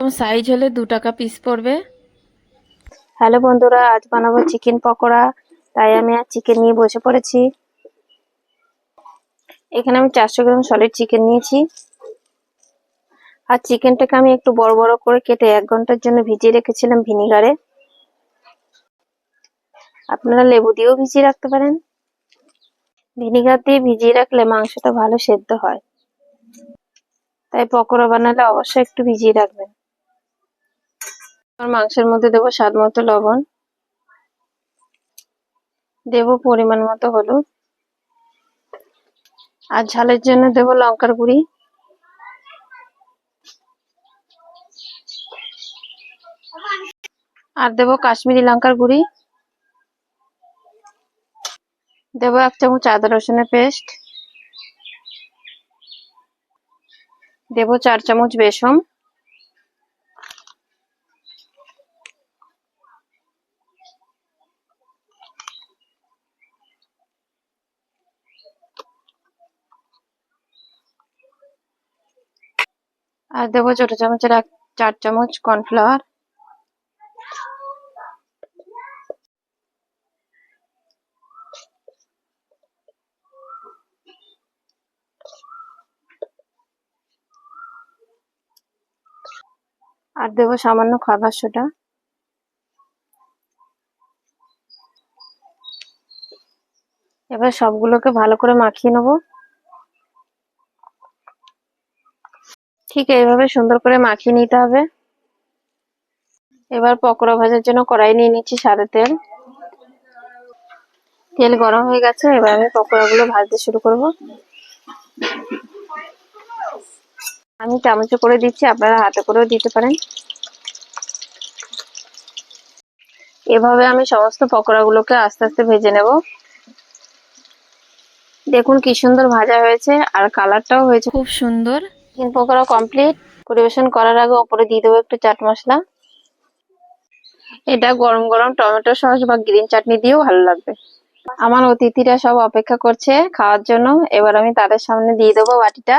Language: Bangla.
সাইজ হলে দু টাকা পিস পড়বে। হ্যালো বন্ধুরা, আজ বানাবো চিকেন পকোড়া। তাই আমি আর চিকেন নিয়ে বসে পড়েছি। এখানে আমি চারশো গ্রাম সলিড চিকেন নিয়েছি। আর চিকেনটাকে আমি একটু বড় বড় করে কেটে এক ঘণ্টার জন্য ভিজিয়ে রেখেছিলাম ভিনিগারে। আপনারা লেবু দিয়েও ভিজিয়ে রাখতে পারেন। ভিনিগার দিয়ে ভিজিয়ে রাখলে মাংসটা ভালো সেদ্ধ হয়। তাই পকোড়া বানালে অবশ্যই একটু ভিজিয়ে রাখবেন। আর মাংসের মধ্যে দেবো স্বাদ মতো লবণ। দেবো পরিমাণ মতো হলুদ। আর ঝালের জন্য দেবো লঙ্কার গুঁড়ি। আর দেবো কাশ্মীরি লঙ্কার গুঁড়ি। দেবো এক চামচ আদা রসুনের পেস্ট। দেবো চার চামচ বেসন। আর দেবো ছোট চামচের এক চার চামচ কর্নফ্লাওয়ার। আর দেবো সামান্য খাবার সোডা। এবার সবগুলোকে ভালো করে মাখিয়ে নেব। ঠিক এইভাবে সুন্দর করে মাখিয়ে নিতে হবে। এবার পকোড়া ভাজার জন্য কড়াই নিয়ে নিচ্ছি সাদা তেল। তেল গরম হয়ে গেছে, এবার আমি পকোড়াগুলো ভাজতে শুরু করব। আমি চামচে করে দিচ্ছি, আপনারা হাতে করেও দিতে পারেন। এভাবে আমি সমস্ত পকোড়াগুলোকে আস্তে আস্তে ভেজে নেব। দেখুন কি সুন্দর ভাজা হয়েছে, আর কালারটাও হয়েছে। খুব সুন্দর। চিকেন পকোড়া কমপ্লিট পরিবেশন করার আগে ওপরে দিয়ে দেবো একটু চাট মশলা। এটা গরম গরম টমেটো সস বা গ্রিন চাটনি দিয়েও ভালো লাগবে। আমার অতিথিরা সব অপেক্ষা করছে খাওয়ার জন্য। এবার আমি তাদের সামনে দিয়ে দেবো বাটিটা।